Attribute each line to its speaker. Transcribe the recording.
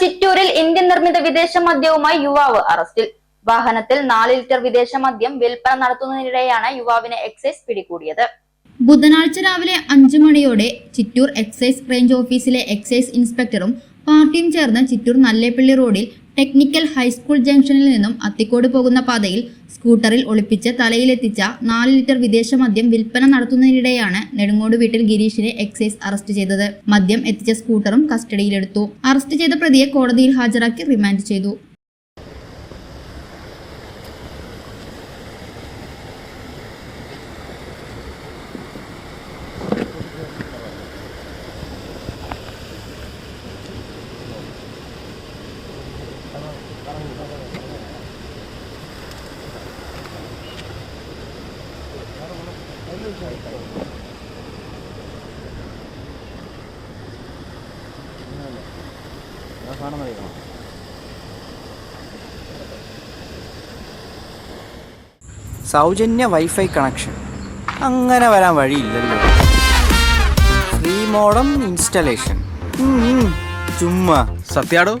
Speaker 1: ചിറ്റൂരിൽ Indian നിർമ്മിത വിദേശ മദ്യവുമായി യുവാവ് അറസ്റ്റിൽ. വാഹനത്തിൽ നാല് ലിറ്റർ വിദേശ മദ്യം വിൽപ്പന നടത്തുന്നതിനിടെയാണ് യുവാവിനെ എക്സൈസ് പിടികൂടിയത്.
Speaker 2: ബുധനാഴ്ച രാവിലെ അഞ്ചു മണിയോടെ ചിറ്റൂർ എക്സൈസ് റേഞ്ച് ഓഫീസിലെ എക്സൈസ് ഇൻസ്പെക്ടറും പാർട്ടിയും ചേർന്ന് ചിറ്റൂർ നല്ലേപ്പള്ളി റോഡിൽ ടെക്നിക്കൽ ഹൈസ്കൂൾ ജംഗ്ഷനിൽ നിന്നും അത്തിക്കോട് പോകുന്ന പാതയിൽ സ്കൂട്ടറിൽ ഒളിപ്പിച്ച് തലയിലെത്തിച്ച നാല് ലിറ്റർ വിദേശ മദ്യം വിൽപ്പന നടത്തുന്നതിനിടെയാണ് നെടുങ്ങോട് വീട്ടിൽ ഗിരീഷിനെ എക്സൈസ് അറസ്റ്റ് ചെയ്തത്. മദ്യം എത്തിച്ച സ്കൂട്ടറും കസ്റ്റഡിയിലെടുത്തു. അറസ്റ്റ് ചെയ്ത പ്രതിയെ കോടതിയിൽ ഹാജരാക്കി റിമാൻഡ് ചെയ്തു.
Speaker 3: സൗജന്യ വൈഫൈ കണക്ഷൻ. അങ്ങനെ വരാൻ വഴിയില്ലല്ലോ. Free modem installation. ചുമ്മാ.
Speaker 4: സത്യാടോ?